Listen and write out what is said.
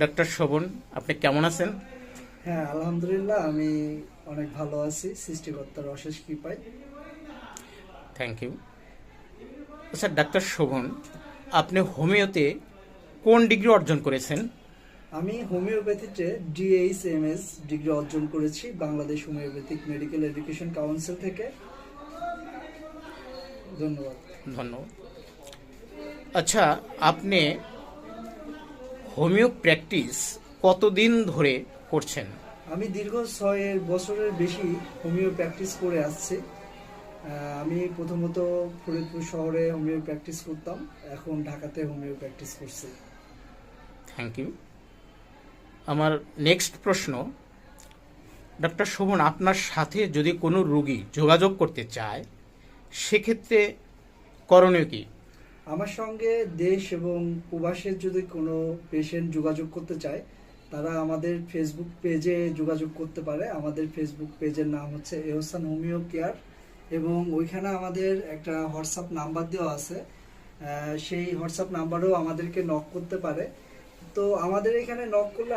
Doctor Sovan আপনি কেমন আছেন? হ্যাঁ আলহামদুলিল্লাহ আমি অনেক ভালো আছি। সৃষ্টিকর্তার অশেষ কৃপায়। থ্যাংক ইউ আচ্ছা ডাক্তার শোভন আপনি হোমিওতে কোন ডিগ্রি অর্জন করেছেন? আমি হোমিওপ্যাথিতে D H M S degree অর্জন করেছি Bangladesh homoeopathic medical education council থেকে। ধন্যবাদ। ধন্যবাদ। আচ্ছা আপনি হোমিও প্র্যাকটিস কতদিন ধরে করছেন? আমি দীর্ঘ ছয় বছরের বেশি হোমিও প্র্যাকটিস করে আসছি। আমি প্রথমত ফরিদপুর শহরে হোমিও প্র্যাকটিস করতাম এখন ঢাকাতে হোমিও প্র্যাকটিস করছি। থ্যাংক ইউ আমার নেক্সট প্রশ্ন ডক্টর শোভন আপনার সাথে যদি কোনো রুগী যোগাযোগ করতে চায় সেক্ষেত্রে করণীয় কি? আমার সঙ্গে দেশ এবং প্রবাসের যদি কোনো পেশেন্ট যোগাযোগ করতে চায়, তারা আমাদের ফেসবুক পেজে যোগাযোগ করতে পারে। আমাদের ফেসবুক পেজের নাম হচ্ছে এহসান হোমিও কেয়ার এবং ওইখানে আমাদের একটা হোয়াটসঅ্যাপ নাম্বার দেওয়া আছে। সেই হোয়াটসঅ্যাপ নাম্বারেও আমাদেরকে নক করতে পারে। তো আমাদের এখানে নক করলে